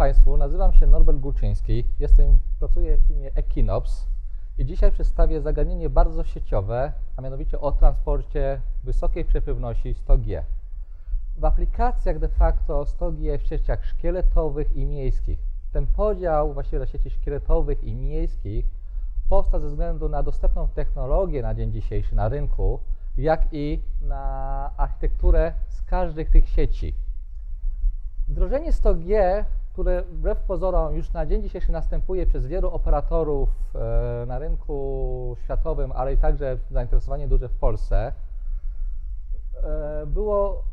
Państwu, nazywam się Norbert Górczyński, jestem, pracuję w firmie Equinox i dzisiaj przedstawię zagadnienie bardzo sieciowe, a mianowicie o transporcie wysokiej przepływności 100G. W aplikacjach de facto 100G w sieciach szkieletowych i miejskich. Ten podział właściwie na sieci szkieletowych i miejskich powstał ze względu na dostępną technologię na dzień dzisiejszy na rynku, jak i na architekturę z każdej tych sieci. Wdrożenie 100G, które wbrew pozorom już na dzień dzisiejszy następuje przez wielu operatorów e, na rynku światowym, ale i także zainteresowanie duże w Polsce, e, było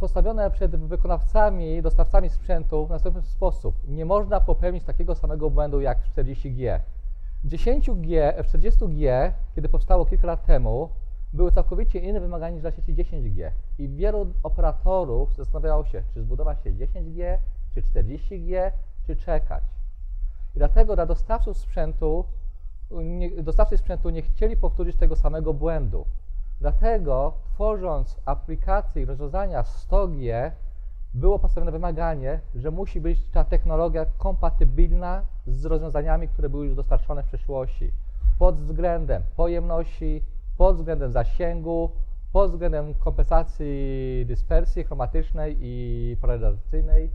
postawione przed wykonawcami, dostawcami sprzętu w następny sposób. Nie można popełnić takiego samego błędu jak w 40G. W 10G, w 40G, kiedy powstało kilka lat temu, były całkowicie inne wymagania niż dla sieci 10G. I wielu operatorów zastanawiało się, czy zbudować się 10G, czy 40G, czy czekać. I dlatego dla dostawców sprzętu, nie, dostawcy sprzętu nie chcieli powtórzyć tego samego błędu. Dlatego tworząc aplikacje i rozwiązania 100G, było postawione wymaganie, że musi być ta technologia kompatybilna z rozwiązaniami, które były już dostarczone w przeszłości pod względem pojemności, pod względem zasięgu, pod względem kompensacji dyspersji chromatycznej i polaryzacyjnej,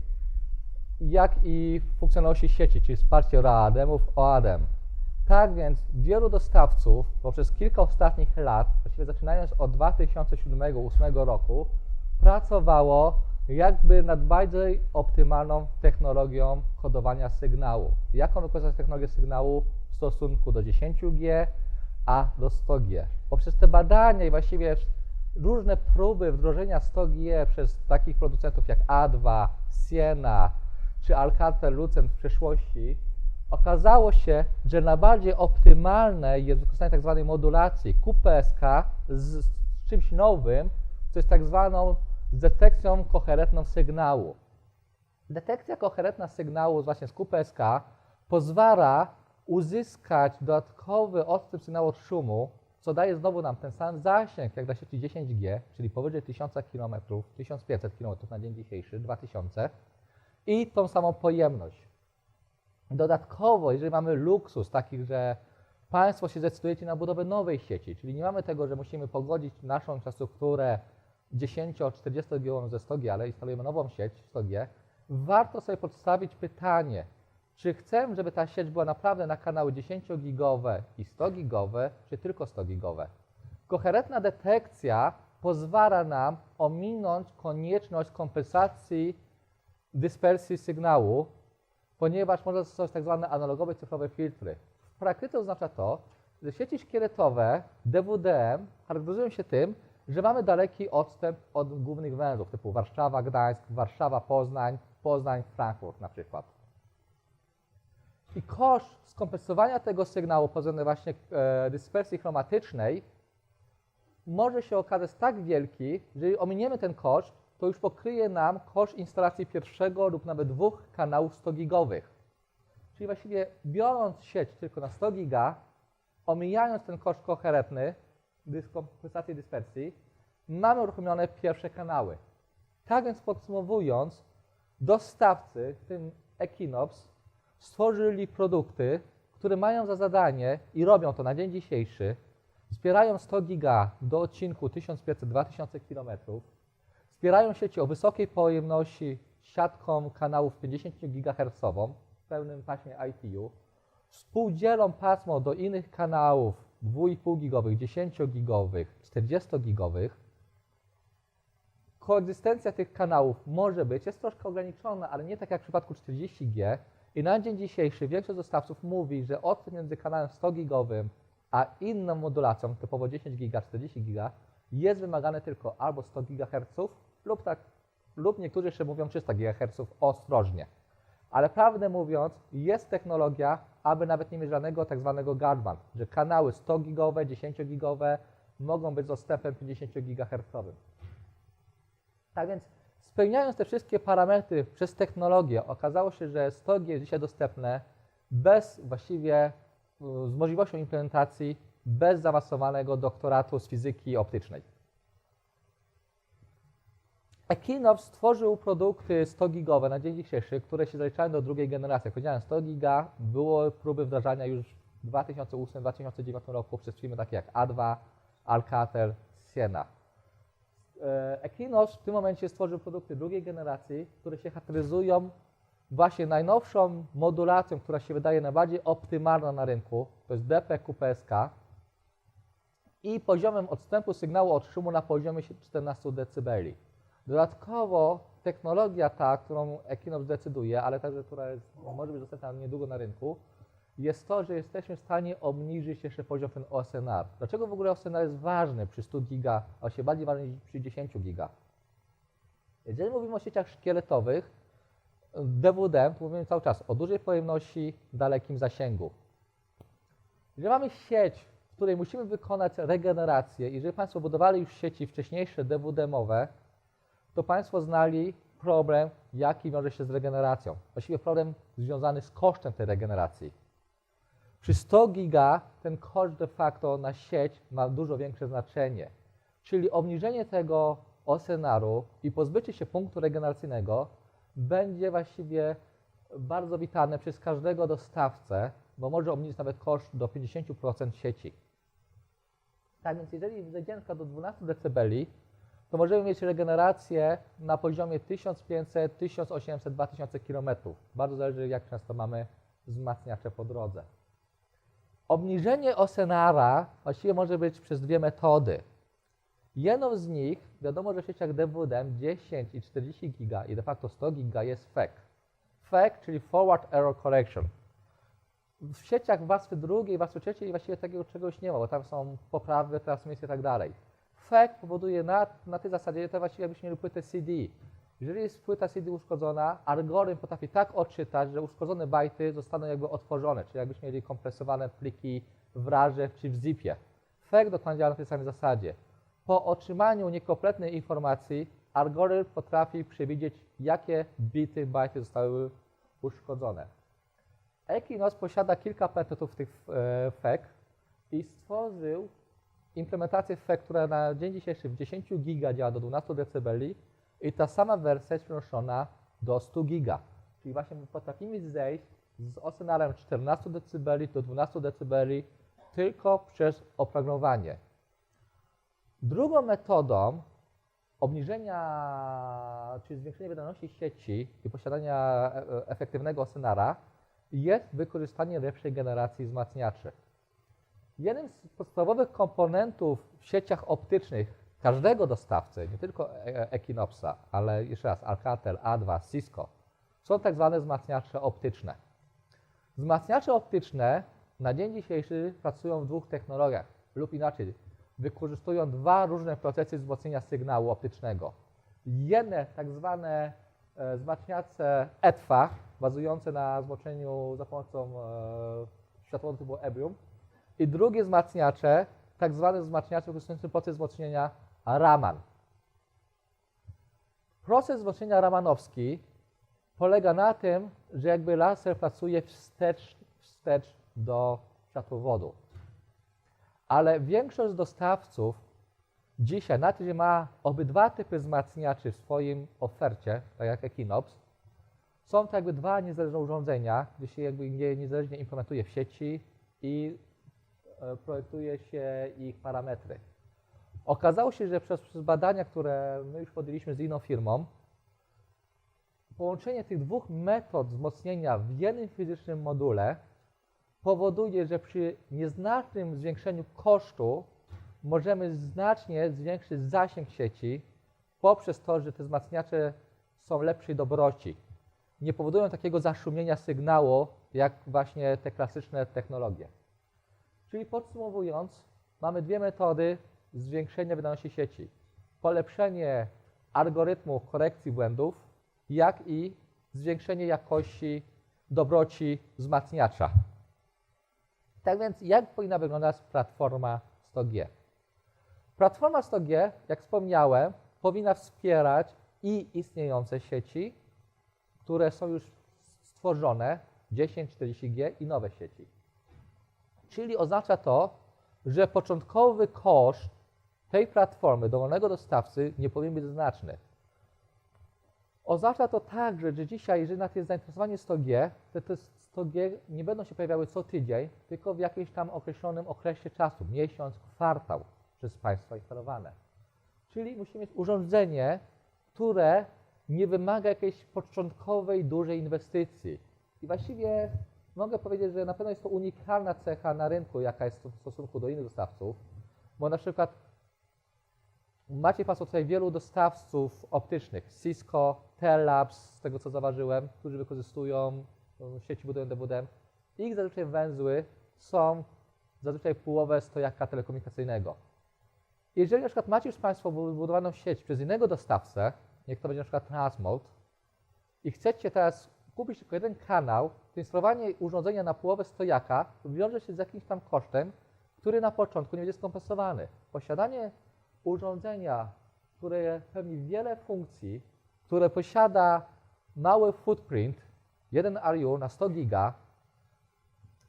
jak i funkcjonalności sieci, czyli wsparcie RAADemów, OADem. Tak więc wielu dostawców poprzez kilka ostatnich lat, właściwie zaczynając od 2007-2008 roku, pracowało jakby nad bardziej optymalną technologią kodowania sygnału. Jaką wykorzystać technologię sygnału w stosunku do 10G, a do 100G. Poprzez te badania i właściwie różne próby wdrożenia 100G przez takich producentów jak A2, Siena czy Alcatel Lucent w przeszłości, okazało się, że najbardziej optymalne jest wykorzystanie. Tak modulacji QPSK z, z czymś nowym, co jest tak zwaną detekcją koherentną sygnału. Detekcja koherentna sygnału właśnie z QPSK pozwala uzyskać dodatkowy odstęp sygnału od szumu, co daje znowu nam ten sam zasięg jak dla sieci 10G, czyli powyżej 1000 km, 1500 km na dzień dzisiejszy, 2000 i tą samą pojemność. Dodatkowo, jeżeli mamy luksus takich, że Państwo się zdecydujecie na budowę nowej sieci, czyli nie mamy tego, że musimy pogodzić naszą infrastrukturę 10-40 gigową ze 100G, ale instalujemy nową sieć 100G, warto sobie podstawić pytanie, czy chcę, żeby ta sieć była naprawdę na kanały 10-gigowe i 100-gigowe, czy tylko 100-gigowe? Koherentna detekcja pozwala nam ominąć konieczność kompensacji dyspersji sygnału, ponieważ można stosować tak zwane analogowe cyfrowe filtry. W praktyce oznacza to, że sieci szkieletowe DWDM charakteryzują się tym, że mamy daleki odstęp od głównych węzłów typu Warszawa, Gdańsk, Warszawa, Poznań, Poznań, Frankfurt na przykład. I koszt skompensowania tego sygnału pod względem właśnie e, dyspersji chromatycznej może się okazać tak wielki, że jeżeli ominiemy ten koszt, to już pokryje nam koszt instalacji pierwszego lub nawet dwóch kanałów 100 gigowych. Czyli właściwie biorąc sieć tylko na 100 giga, omijając ten koszt koherentny, kompensacji dyspersji, mamy uruchomione pierwsze kanały. Tak więc podsumowując, dostawcy, w tym Equinox, stworzyli produkty, które mają za zadanie i robią to na dzień dzisiejszy, wspierają 100 giga do odcinku 1500-2000 km, wspierają sieci o wysokiej pojemności siatką kanałów 50 GHz w pełnym paśmie ITU, współdzielą pasmo do innych kanałów 2,5 gigowych, 10 gigowych, 40 gigowych. Koegzystencja tych kanałów może być, jest troszkę ograniczona, ale nie tak jak w przypadku 40G, i na dzień dzisiejszy większość dostawców mówi, że odstęp między kanałem 100 gigowym a inną modulacją, typowo 10 giga, 40 giga, jest wymagane tylko albo 100 GHz lub, tak, lub niektórzy jeszcze mówią 300 GHz ostrożnie. Ale prawdę mówiąc, jest technologia, aby nawet nie mieć żadnego tak zwanego guardband, że kanały 100 gigowe, 10 gigowe mogą być z odstępem 50 GHz. Tak więc Spełniając te wszystkie parametry przez technologię, okazało się, że 100G jest dzisiaj dostępne bez właściwie, z możliwością implementacji bez zaawansowanego doktoratu z fizyki optycznej. Equinox stworzył produkty 100 gigowe na dzień dzisiejszy, które się zaliczają do drugiej generacji. Jak powiedziałem, 100 giga było próby wdrażania już w 2008-2009 roku przez firmy takie jak A2, Alcatel, Siena. E, Equinox w tym momencie stworzył produkty drugiej generacji, które się charakteryzują właśnie najnowszą modulacją, która się wydaje najbardziej optymalna na rynku, to jest DP-QPSK i poziomem odstępu sygnału od szumu na poziomie 14 dB. Dodatkowo technologia ta, którą Equinox decyduje, ale także która jest, może być dostępna niedługo na rynku, jest to, że jesteśmy w stanie obniżyć jeszcze poziom ten OSNR. Dlaczego w ogóle OSNR jest ważny przy 100 giga, a się bardziej ważny przy 10 giga? Jeżeli mówimy o sieciach szkieletowych, DWD, to mówimy cały czas o dużej pojemności, dalekim zasięgu. Jeżeli mamy sieć, w której musimy wykonać regenerację, jeżeli Państwo budowali już sieci wcześniejsze DWD-mowe, to Państwo znali problem, jaki wiąże się z regeneracją. Właściwie problem związany z kosztem tej regeneracji. Przy 100 giga ten koszt de facto na sieć ma dużo większe znaczenie. Czyli obniżenie tego OSNR-u i pozbycie się punktu regeneracyjnego będzie właściwie bardzo witane przez każdego dostawcę, bo może obniżyć nawet koszt do 50% sieci. Tak więc jeżeli zejdziemy do 12 dB, to możemy mieć regenerację na poziomie 1500, 1800, 2000 km. Bardzo zależy jak często mamy wzmacniacze po drodze. Obniżenie OSNR-a właściwie może być przez dwie metody. Jedną z nich, wiadomo, że w sieciach DWD 10 i 40 giga i de facto 100 giga jest FEC. FEC, czyli Forward Error Correction. W sieciach warstwy drugiej, warstwy trzeciej właściwie takiego czegoś nie ma, bo tam są poprawy, transmisje i tak dalej. FEC powoduje na, na tej zasadzie, to właściwie jakbyśmy mieli płytę CD. Jeżeli jest płyta CD uszkodzona, algorytm potrafi tak odczytać, że uszkodzone bajty zostaną jakby otworzone, czyli jakbyśmy mieli kompresowane pliki w RARze czy w ZIP-ie. FEC dokładnie działa na tej samej zasadzie. Po otrzymaniu niekompletnej informacji, algorytm potrafi przewidzieć, jakie bity, bajty zostały uszkodzone. Equinox posiada kilka patentów tych e, FEC i stworzył implementację FEC, która na dzień dzisiejszy w 10 giga działa do 12 dB i ta sama wersja jest przenoszona do 100 giga. Czyli właśnie my potrafimy zejść z OSNR-em 14 dB do 12 dB tylko przez oprogramowanie. Drugą metodą obniżenia, czy zwiększenia wydajności sieci i posiadania e- efektywnego OSNR-a jest wykorzystanie lepszej generacji wzmacniaczy. Jednym z podstawowych komponentów w sieciach optycznych każdego dostawcy, nie tylko E- Equinoxa, ale jeszcze raz Alcatel, A2, Cisco, są tak zwane wzmacniacze optyczne. Wzmacniacze optyczne na dzień dzisiejszy pracują w dwóch technologiach, lub inaczej, wykorzystują dwa różne procesy wzmocnienia sygnału optycznego. Jedne tak zwane e, wzmacniacze ETFA, bazujące na wzmocnieniu za pomocą e, światłowodu typu Ebrium i drugie wzmacniacze, tak zwane wzmacniacze wykorzystujące proces wzmocnienia Raman. Proces wzmocnienia ramanowski polega na tym, że jakby laser pracuje wstecz, wstecz do światłowodu. Ale większość dostawców dzisiaj na tym, że ma obydwa typy wzmacniaczy w swoim ofercie, tak jak Equinox, są to jakby dwa niezależne urządzenia, gdzie się jakby nie, niezależnie implementuje w sieci i projektuje się ich parametry. Okazało się, że przez, przez badania, które my już podjęliśmy z inną firmą, połączenie tych dwóch metod wzmocnienia w jednym fizycznym module powoduje, że przy nieznacznym zwiększeniu kosztu możemy znacznie zwiększyć zasięg sieci poprzez to, że te wzmacniacze są lepszej dobroci. Nie powodują takiego zaszumienia sygnału, jak właśnie te klasyczne technologie. Czyli podsumowując, mamy dwie metody zwiększenia wydajności sieci. Polepszenie algorytmu korekcji błędów, jak i zwiększenie jakości dobroci wzmacniacza. Tak więc jak powinna wyglądać platforma 100G? Platforma 100G, jak wspomniałem, powinna wspierać i istniejące sieci, które są już stworzone, 1040G i nowe sieci. Czyli oznacza to, że początkowy koszt tej platformy dowolnego dostawcy nie powinien być znaczny. Oznacza to także, że dzisiaj, jeżeli na jest zainteresowanie 100G, to te 100G nie będą się pojawiały co tydzień, tylko w jakimś tam określonym okresie czasu, miesiąc, kwartał przez Państwa instalowane. Czyli musimy mieć urządzenie, które nie wymaga jakiejś początkowej, dużej inwestycji. I właściwie mogę powiedzieć, że na pewno jest to unikalna cecha na rynku, jaka jest w stosunku do innych dostawców, bo na przykład macie Państwo tutaj wielu dostawców optycznych, Cisco, Tellabs, z tego co zauważyłem, którzy wykorzystują e, sieci budują DWDM. Ich zazwyczaj węzły są zazwyczaj połowę stojaka telekomunikacyjnego. Jeżeli na przykład macie już Państwo wybudowaną sieć przez innego dostawcę, niech to będzie na przykład Transmode, i chcecie teraz kupić tylko jeden kanał, to instalowanie urządzenia na połowę stojaka wiąże się z jakimś tam kosztem, który na początku nie będzie skompensowany. Posiadanie urządzenia, które pełni wiele funkcji, które posiada mały footprint, 1 RU na 100 giga,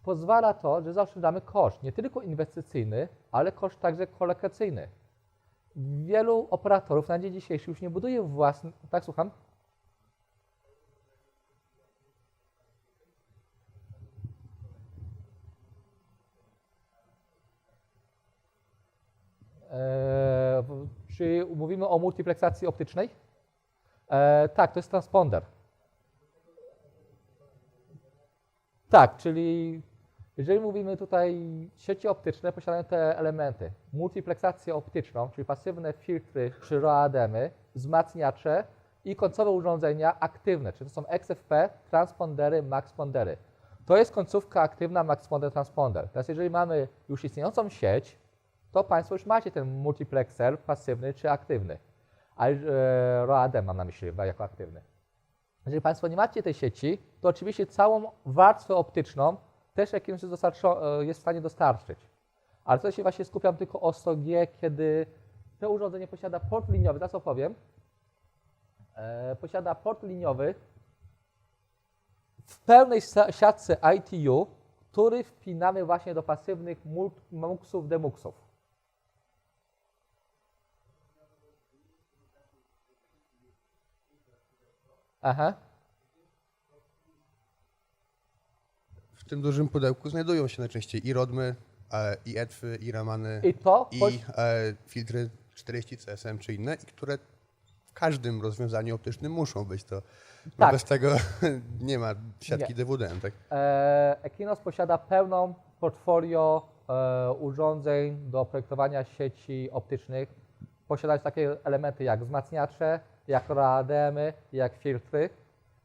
pozwala to, że zaoszczędzamy koszt, nie tylko inwestycyjny, ale koszt także kolokacyjny. Wielu operatorów na dzień dzisiejszy już nie buduje własnych, tak słucham? E, w- czy mówimy o multipleksacji optycznej? E, tak, to jest transponder. Tak, czyli jeżeli mówimy tutaj sieci optyczne, posiadają te elementy. Multipleksację optyczną, czyli pasywne filtry czy ROADEMy, wzmacniacze i końcowe urządzenia aktywne, czyli to są XFP, transpondery, maxpondery. To jest końcówka aktywna maxponder, transponder. Teraz jeżeli mamy już istniejącą sieć, to Państwo już macie ten multiplexer pasywny czy aktywny. A e, ROADEM mam na myśli jako aktywny. Jeżeli Państwo nie macie tej sieci, to oczywiście całą warstwę optyczną też jakimś e, jest w stanie dostarczyć. Ale tutaj się właśnie skupiam tylko o 100G, kiedy to urządzenie posiada port liniowy, za co powiem, e, posiada port liniowy w pełnej siatce ITU, który wpinamy właśnie do pasywnych muxów, demuxów. Aha. W tym dużym pudełku znajdują się najczęściej i rodmy, e, i etwy, i ramany, I to i e, filtry 40 CSM czy inne, i które w każdym rozwiązaniu optycznym muszą być. To bo Tak. bez tego nie ma siatki Nie. DWDM. Tak? E, Equinos posiada pełną portfolio e, urządzeń do projektowania sieci optycznych. Posiadać takie elementy jak wzmacniacze, jak RADM-y, jak filtry.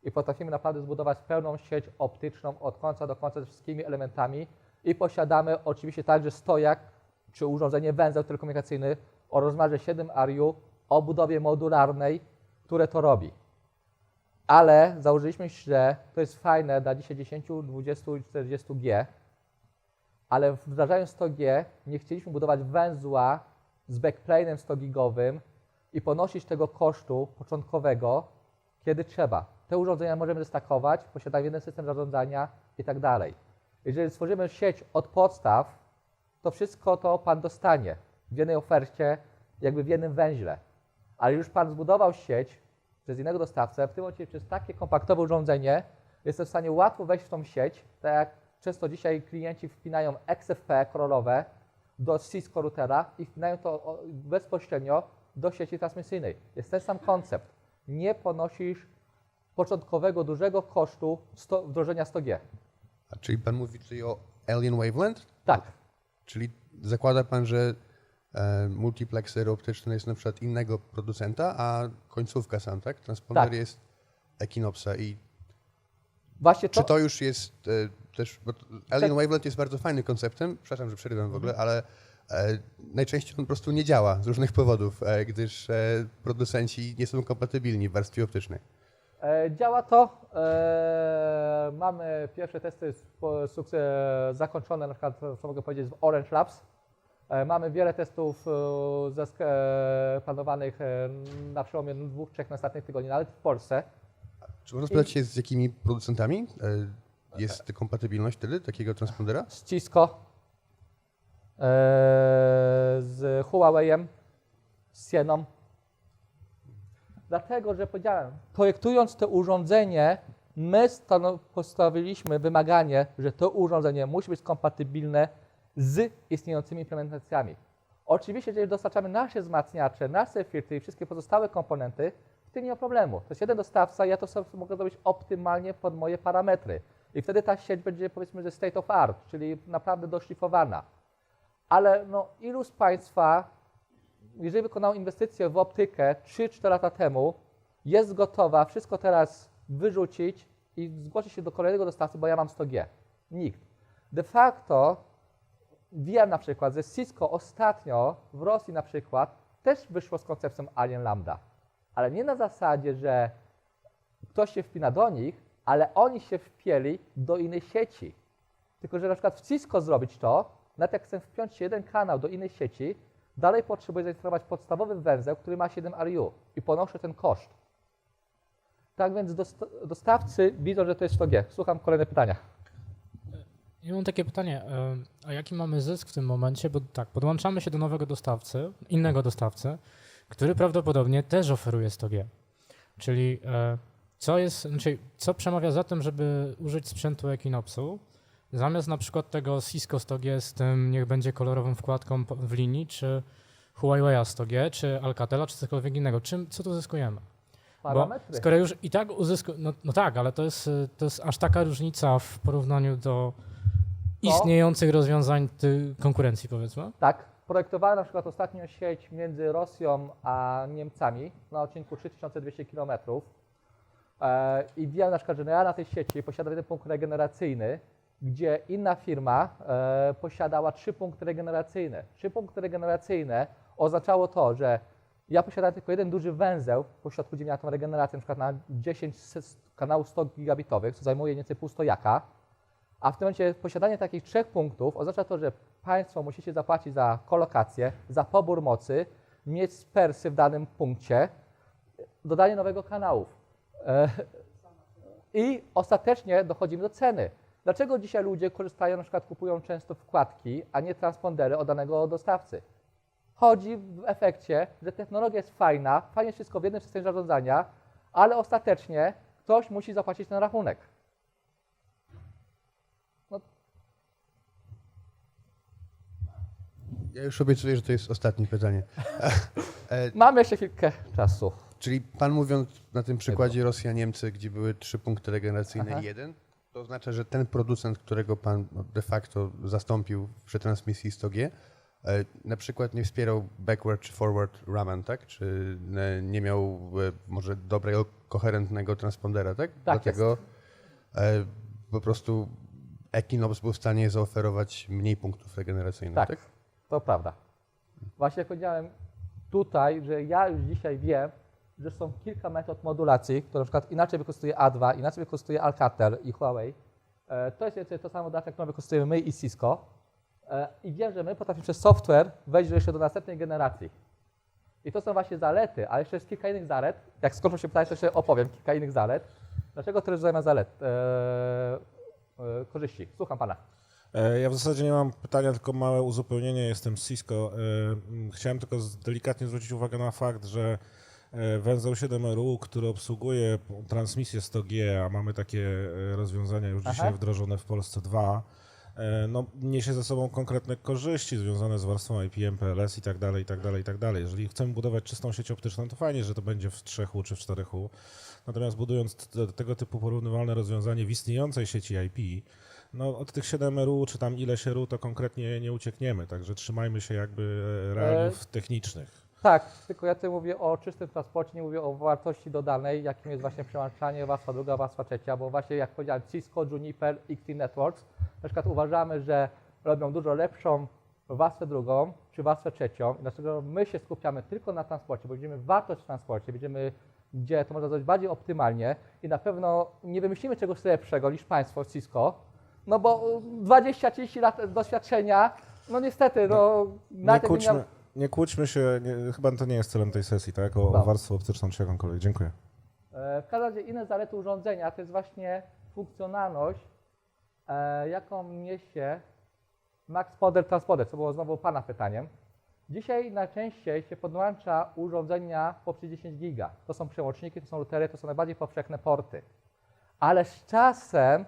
I potrafimy naprawdę zbudować pełną sieć optyczną od końca do końca ze wszystkimi elementami. I posiadamy oczywiście także stojak czy urządzenie węzeł telekomunikacyjny o rozmiarze 7 RU o budowie modularnej, które to robi. Ale założyliśmy, że to jest fajne dla dzisiaj 10, 20 i 40 G, ale wdrażając 100 G nie chcieliśmy budować węzła z backplane'em 100 gigowym i ponosić tego kosztu początkowego, kiedy trzeba. Te urządzenia możemy zestakować, posiadają jeden system zarządzania i tak dalej. Jeżeli stworzymy sieć od podstaw, to wszystko to Pan dostanie w jednej ofercie, jakby w jednym węźle. Ale już Pan zbudował sieć przez innego dostawcę, w tym momencie przez takie kompaktowe urządzenie jestem w stanie łatwo wejść w tą sieć, tak jak często dzisiaj klienci wpinają XFP korolowe do Cisco routera i wpinają to bezpośrednio do sieci transmisyjnej. Jest ten sam koncept. Nie ponosisz początkowego, dużego kosztu wdrożenia 100G. A czyli pan mówi tutaj o Alien Wavelength? Tak, Czyli zakłada pan, że e, multiplexer optyczny jest na przykład innego producenta, a końcówka sam, tak? Transponder Tak. jest Equinopsa i właśnie to, Czy to już jest e, też. Alien. Wavelet jest bardzo fajnym konceptem, przepraszam, że przerywam w ogóle, Mhm. ale najczęściej on po prostu nie działa z różnych powodów, e, gdyż e, producenci nie są kompatybilni w warstwie optycznej. E, Działa to. E, mamy pierwsze testy zakończone, na przykład, co mogę powiedzieć, w Orange Labs. E, mamy wiele testów e, e, planowanych e, na przełomie dwóch, trzech następnych tygodni, nawet w Polsce. Czy można spytać się, z jakimi producentami e, jest kompatybilność wtedy takiego transpondera? Z Cisco, e, z Huawei'em, z Sieną. Dlatego, że powiedziałem, projektując to urządzenie, my postawiliśmy wymaganie, że to urządzenie musi być kompatybilne z istniejącymi implementacjami. Oczywiście, jeżeli dostarczamy nasze wzmacniacze, nasze filtry i wszystkie pozostałe komponenty, w tym nie ma problemu. To jest jeden dostawca, ja to sobie mogę zrobić optymalnie pod moje parametry. I wtedy ta sieć będzie powiedzmy, że state of art, czyli naprawdę doszlifowana. Ale no, ilu z Państwa, jeżeli wykonał inwestycję w optykę 3-4 lata temu, jest gotowa wszystko teraz wyrzucić i zgłosić się do kolejnego dostawcy, bo ja mam 100G? Nikt. De facto wiem na przykład, że Cisco ostatnio w Rosji na przykład też wyszło z koncepcją Alien Lambda. Ale nie na zasadzie, że ktoś się wpina do nich, ale oni się wpięli do innej sieci. Tylko, że na przykład w Cisco zrobić to, nawet jak chcę wpiąć jeden kanał do innej sieci, dalej potrzebuję zainstalować podstawowy węzeł, który ma 7 RU i ponoszę ten koszt. Tak więc dost- dostawcy widzą, że to jest 100G. Słucham kolejne pytania. Ja mam takie pytanie, a jaki mamy zysk w tym momencie? Bo tak, podłączamy się do nowego dostawcy, innego dostawcy, który prawdopodobnie też oferuje 100G. Czyli e, co jest, znaczy, co przemawia za tym, żeby użyć sprzętu Equinopsu, zamiast na przykład tego Cisco 100G z tym, niech będzie kolorową wkładką w linii, czy Huawei'a 100G, czy Alcatela, czy cokolwiek innego. Czym, co tu zyskujemy? Bo skoro już i tak uzysku... No, no tak, ale to jest, y, to jest aż taka różnica w porównaniu do istniejących rozwiązań ty, konkurencji, powiedzmy. Tak, projektowałem na przykład ostatnią sieć między Rosją a Niemcami na odcinku 3200 km. E, I wiem na przykład, że ja na tej sieci posiadam jeden punkt regeneracyjny, gdzie inna firma e, posiadała trzy punkty regeneracyjne. Trzy punkty regeneracyjne oznaczało to, że ja posiadałem tylko jeden duży węzeł po środku, gdzie miała tą regenerację, na przykład na 10 s- kanałów 100 gigabitowych, co zajmuje więcej pół stojaka. A w tym momencie posiadanie takich trzech punktów oznacza to, że Państwo musicie zapłacić za kolokację, za pobór mocy, mieć spersy w danym punkcie, dodanie nowego kanałów. E, I ostatecznie dochodzimy do ceny. Dlaczego dzisiaj ludzie korzystają, na przykład kupują często wkładki, a nie transpondery od danego dostawcy? Chodzi w efekcie, że technologia jest fajna, fajnie wszystko w jednym systemie zarządzania, ale ostatecznie ktoś musi zapłacić ten rachunek. Ja już obiecuję, że to jest ostatnie pytanie. Mamy jeszcze chwilkę czasu. Czyli pan mówiąc na tym przykładzie Rosja-Niemcy, gdzie były trzy punkty regeneracyjne i jeden, to oznacza, że ten producent, którego pan de facto zastąpił w przetransmisji 100G, e, na przykład nie wspierał backward czy forward Raman, tak? Czy nie miał e, może dobrego, koherentnego transpondera, tak? Tak Dlatego e, po prostu Equinox był w stanie zaoferować mniej punktów regeneracyjnych, Tak, tak? to prawda. Właśnie powiedziałem tutaj, że ja już dzisiaj wiem, że są kilka metod modulacji, które na przykład inaczej wykorzystuje A2, inaczej wykorzystuje Alcatel i Huawei. E, To jest więcej to samo data, którą wykorzystujemy my i Cisco. E, I wiem, że my potrafimy przez software wejść jeszcze do następnej generacji. I to są właśnie zalety, ale jeszcze jest kilka innych zalet. Jak skończą się pytania, to jeszcze opowiem kilka innych zalet. Dlaczego to zajmę zalet? E, e, korzyści. Słucham pana. Ja w zasadzie nie mam pytania, tylko małe uzupełnienie. Jestem z Cisco. Chciałem tylko z- delikatnie zwrócić uwagę na fakt, że węzeł 7RU, który obsługuje transmisję 100G, a mamy takie e, rozwiązania już Aha. dzisiaj wdrożone w Polsce 2, e, no, niesie ze sobą konkretne korzyści związane z warstwą IP, MPLS i tak dalej, i tak dalej, i tak dalej. Jeżeli chcemy budować czystą sieć optyczną, to fajnie, że to będzie w 3U czy w 4U. Natomiast budując tego typu porównywalne rozwiązanie w istniejącej sieci IP, no od tych 7 RU czy tam ileś RU to konkretnie nie uciekniemy, także trzymajmy się jakby e, realiów technicznych. Tak, tylko ja tutaj mówię o czystym transporcie, nie mówię o wartości dodanej, jakim jest właśnie przełączanie warstwa druga, warstwa trzecia, bo właśnie jak powiedziałem Cisco, Juniper, XT Networks, na przykład uważamy, że robią dużo lepszą warstwę drugą czy warstwę trzecią i dlaczego my się skupiamy tylko na transporcie, bo widzimy wartość w transporcie, widzimy gdzie to można zrobić bardziej optymalnie i na pewno nie wymyślimy czegoś lepszego niż Państwo Cisco, no bo 20-30 lat doświadczenia, no niestety, no... Nie nawet jakby kłóćmy, miał- nie kłóćmy się, nie, chyba to nie jest celem tej sesji, tak? O, o warstwę optyczną czy jakąkolwiek. Dziękuję. E, W każdym razie inne zalety urządzenia to jest właśnie funkcjonalność, e, jaką niesie Max Model Transpoder, co było znowu Pana pytaniem. Dzisiaj najczęściej się podłącza urządzenia poprzez 10 giga. To są przełączniki, to są routery, to są najbardziej powszechne porty. Ale z czasem,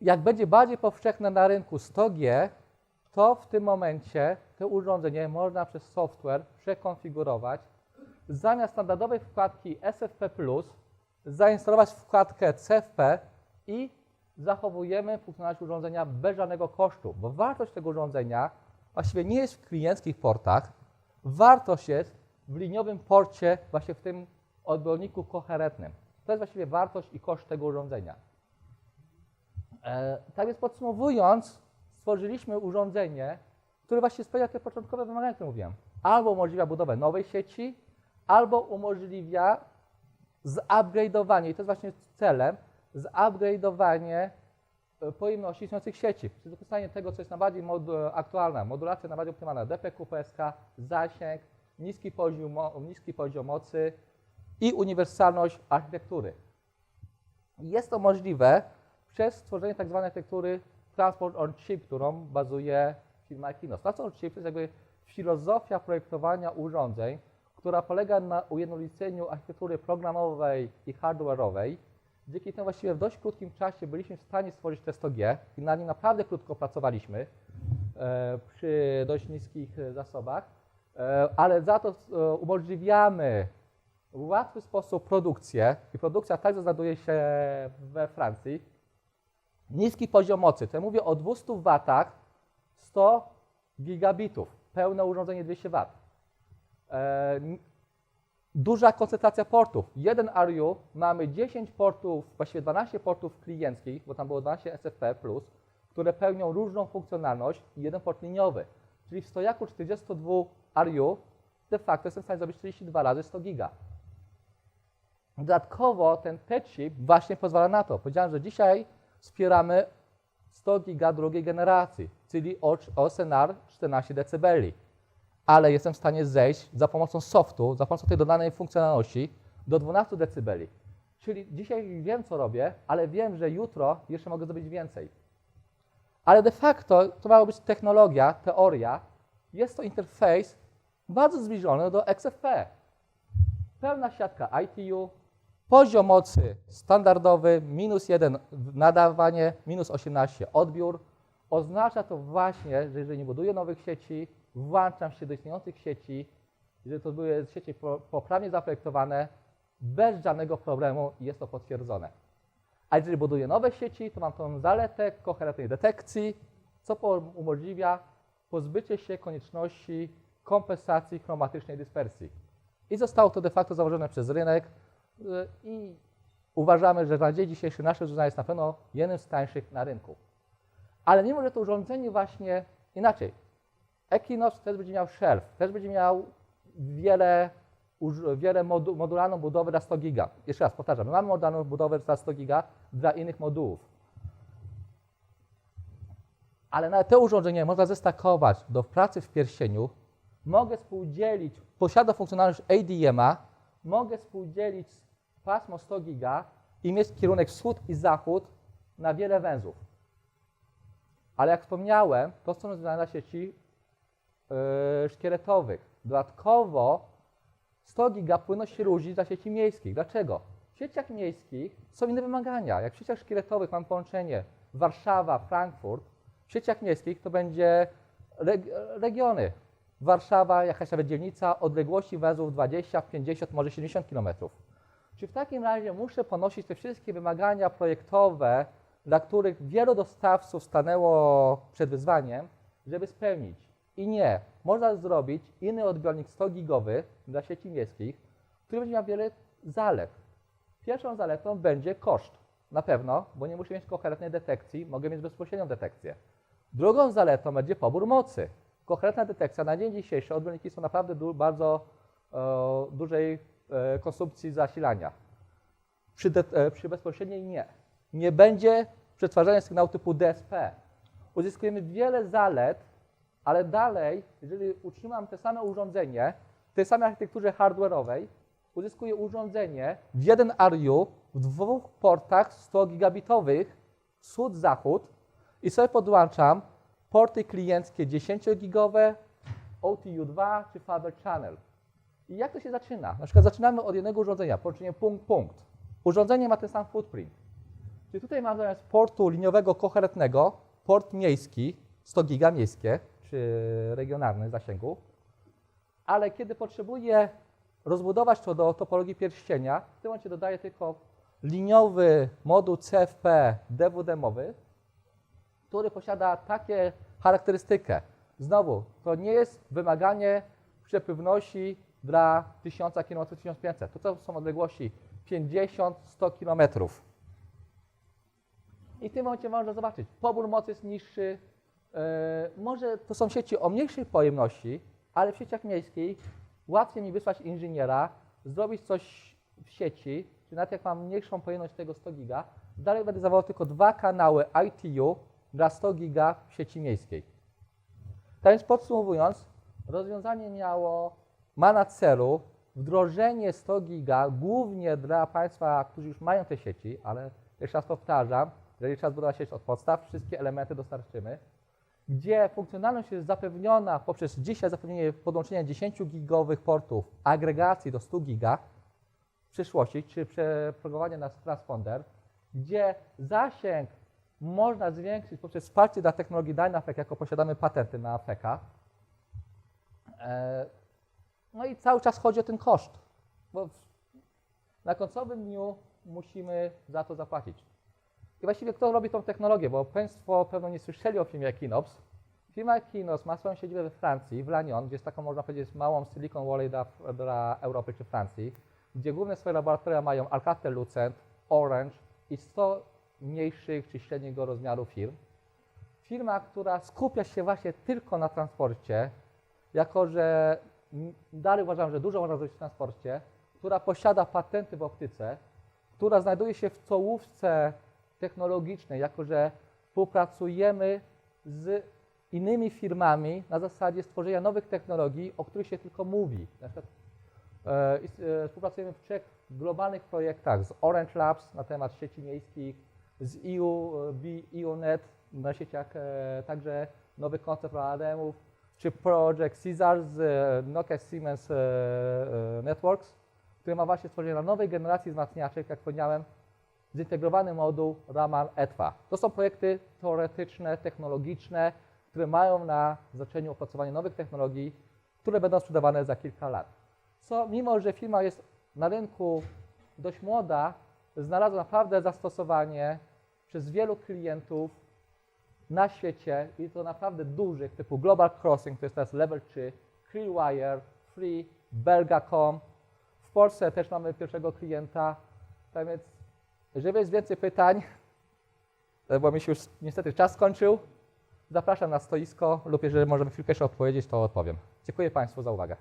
jak będzie bardziej powszechne na rynku 100G, to w tym momencie to urządzenie można przez software przekonfigurować. Zamiast standardowej wkładki SFP+, zainstalować wkładkę CFP i zachowujemy funkcjonalność urządzenia bez żadnego kosztu, bo wartość tego urządzenia właściwie nie jest w klienckich portach, wartość jest w liniowym porcie, właśnie w tym odbiorniku koherentnym. To jest właściwie wartość i koszt tego urządzenia. E, tak więc podsumowując, stworzyliśmy urządzenie, które właśnie spełnia te początkowe wymagania, które mówiłem. Albo umożliwia budowę nowej sieci, albo umożliwia zupgrade'owanie, i to jest właśnie celem, zupgrade'owanie e, pojemności istniejących sieci, czyli wykorzystanie tego, co jest najbardziej modu- aktualne, modulacja najbardziej optymalna, DPQ, PSK, zasięg, niski poziom, niski poziom mocy i uniwersalność architektury. Jest to możliwe przez stworzenie tak zwanej architektury Transport on Chip, którą bazuje firma Equinix. Transport on Chip to jest jakby filozofia projektowania urządzeń, która polega na ujednoliceniu architektury programowej i hardware'owej. Dzięki temu właściwie w dość krótkim czasie byliśmy w stanie stworzyć te 100G i na nim naprawdę krótko pracowaliśmy e, przy dość niskich zasobach, e, ale za to e, umożliwiamy w łatwy sposób produkcję i produkcja także znajduje się we Francji. Niski poziom mocy, to ja mówię o 200 W, 100 gigabitów, pełne urządzenie 200 W. E, duża koncentracja portów. Jeden RU mamy 10 portów, właściwie 12 portów klienckich, bo tam było 12 SFP+, które pełnią różną funkcjonalność i jeden port liniowy. Czyli w stojaku 42 RU de facto jestem w stanie zrobić 42 razy 100 giga. Dodatkowo ten PET-chip właśnie pozwala na to. Powiedziałem, że dzisiaj wspieramy 100 giga drugiej generacji, czyli OSNR 14 dB. Ale jestem w stanie zejść za pomocą softu, za pomocą tej dodanej funkcjonalności do 12 dB. Czyli dzisiaj wiem, co robię, ale wiem, że jutro jeszcze mogę zrobić więcej. Ale de facto to miała być technologia, teoria. Jest to interfejs bardzo zbliżony do XFP. Pełna siatka ITU, poziom mocy standardowy, minus 1 nadawanie, minus 18 odbiór. Oznacza to właśnie, że jeżeli nie buduję nowych sieci, włączam się do istniejących sieci, jeżeli to były sieci po- poprawnie zaprojektowane, bez żadnego problemu jest to potwierdzone. A jeżeli buduję nowe sieci, to mam tą zaletę koherentnej detekcji, co umożliwia pozbycie się konieczności kompensacji chromatycznej dyspersji. I zostało to de facto założone przez rynek i uważamy, że na dzień dzisiejszy nasze rozwiązanie jest na pewno jednym z tańszych na rynku. Ale mimo, że to urządzenie właśnie inaczej. Equinox też będzie miał shelf, też będzie miał wiele, wiele modu, modularną budowę na 100 giga. Jeszcze raz powtarzam, my mamy modularną budowę za 100 giga dla innych modułów. Ale nawet te urządzenie można zestakować do pracy w pierścieniu. Mogę współdzielić, posiada funkcjonalność ADM-a, mogę współdzielić pasmo 100 giga i mieć kierunek wschód i zachód na wiele węzłów. Ale jak wspomniałem, to są rozwiązania sieci yy, szkieletowych. Dodatkowo 100 giga powinno się różnić dla sieci miejskich. Dlaczego? W sieciach miejskich są inne wymagania. Jak w sieciach szkieletowych mam połączenie Warszawa, Frankfurt, w sieciach miejskich to będzie reg regiony. Warszawa, jakaś nawet dzielnica, odległości węzłów 20, 50, może 70 km. Czy w takim razie muszę ponosić te wszystkie wymagania projektowe, dla których wielu dostawców stanęło przed wyzwaniem, żeby spełnić? I nie. Można zrobić inny odbiornik 100 gigowy dla sieci miejskich, który będzie miał wiele zalet. Pierwszą zaletą będzie koszt. Na pewno, bo nie muszę mieć koherentnej detekcji, mogę mieć bezpośrednią detekcję. Drugą zaletą będzie pobór mocy. Koherentna detekcja na dzień dzisiejszy odbiorniki są naprawdę du- bardzo e, dużej konsumpcji zasilania. Przy, de, e, przy bezpośredniej nie. Nie będzie przetwarzania sygnału typu DSP. Uzyskujemy wiele zalet, ale dalej, jeżeli utrzymam te same urządzenie, w tej samej architekturze hardware'owej, uzyskuję urządzenie w jeden RU w dwóch portach 100 gigabitowych wschód-zachód i sobie podłączam porty klienckie 10-gigowe, OTU2 czy Faber Channel. I jak to się zaczyna? Na przykład zaczynamy od jednego urządzenia, połączenie punkt-punkt. Urządzenie ma ten sam footprint. Czyli tutaj mam zamiast portu liniowego koherentnego, port miejski, 100 giga miejskie, czy regionalny zasięgu, ale kiedy potrzebuję rozbudować to do topologii pierścienia, w tym momencie dodaję tylko liniowy moduł CFP DWDM-owy, który posiada takie charakterystykę. Znowu, to nie jest wymaganie przepływności dla 1000 km 1500. To, to są odległości 50-100 km. I w tym momencie można zobaczyć, pobór mocy jest niższy. e, może to są sieci o mniejszej pojemności, ale w sieciach miejskich łatwiej mi wysłać inżyniera, zrobić coś w sieci, czy nawet jak mam mniejszą pojemność tego 100 giga, dalej będę zawołał tylko dwa kanały ITU dla 100 giga w sieci miejskiej. Tak więc podsumowując, rozwiązanie miało, ma na celu wdrożenie 100 giga głównie dla Państwa, którzy już mają te sieci, ale jeszcze raz powtarzam, jeżeli trzeba zbudować sieć od podstaw, wszystkie elementy dostarczymy, gdzie funkcjonalność jest zapewniona poprzez dzisiaj zapewnienie podłączenia 10 gigowych portów agregacji do 100 giga w przyszłości, czy przeprogramowanie na transponder, gdzie zasięg można zwiększyć poprzez wsparcie dla technologii Dynafec, jako posiadamy patenty na FECA. No i cały czas chodzi o ten koszt, bo na końcowym dniu musimy za to zapłacić. I właściwie kto robi tą technologię, bo Państwo pewno nie słyszeli o firmie Equinox. Firma Equinox ma swoją siedzibę we Francji, w Lannion, gdzie jest taką, można powiedzieć, małą Silicon Valley dla, dla Europy czy Francji, gdzie główne swoje laboratoria mają Alcatel-Lucent, Orange i 100 mniejszych czy średniego rozmiaru firm. Firma, która skupia się właśnie tylko na transporcie, jako że dalej uważam, że dużo można zrobić w transporcie, która posiada patenty w optyce, która znajduje się w czołówce technologicznej, jako że współpracujemy z innymi firmami na zasadzie stworzenia nowych technologii, o których się tylko mówi. Na przykład e, e, współpracujemy w trzech globalnych projektach z Orange Labs na temat sieci miejskich, z EU, EUNet na sieciach, e, także nowy koncept ADM-ów, czy Project Caesar z e, Nokia Siemens e, e, Networks, który ma właśnie stworzenie nowej generacji wzmacniaczy, jak powiedziałem, zintegrowany moduł Raman E2. To są projekty teoretyczne, technologiczne, które mają na znaczeniu opracowanie nowych technologii, które będą sprzedawane za kilka lat. Co mimo, że firma jest na rynku dość młoda, znalazła naprawdę zastosowanie przez wielu klientów na świecie i to naprawdę dużych, typu Global Crossing, to jest teraz level 3, Clearwire, Free, Belgacom. W Polsce też mamy pierwszego klienta, tak więc jeżeli jest więcej pytań, bo mi się już niestety czas skończył, zapraszam na stoisko lub jeżeli możemy chwilkę jeszcze odpowiedzieć, to odpowiem. Dziękuję Państwu za uwagę.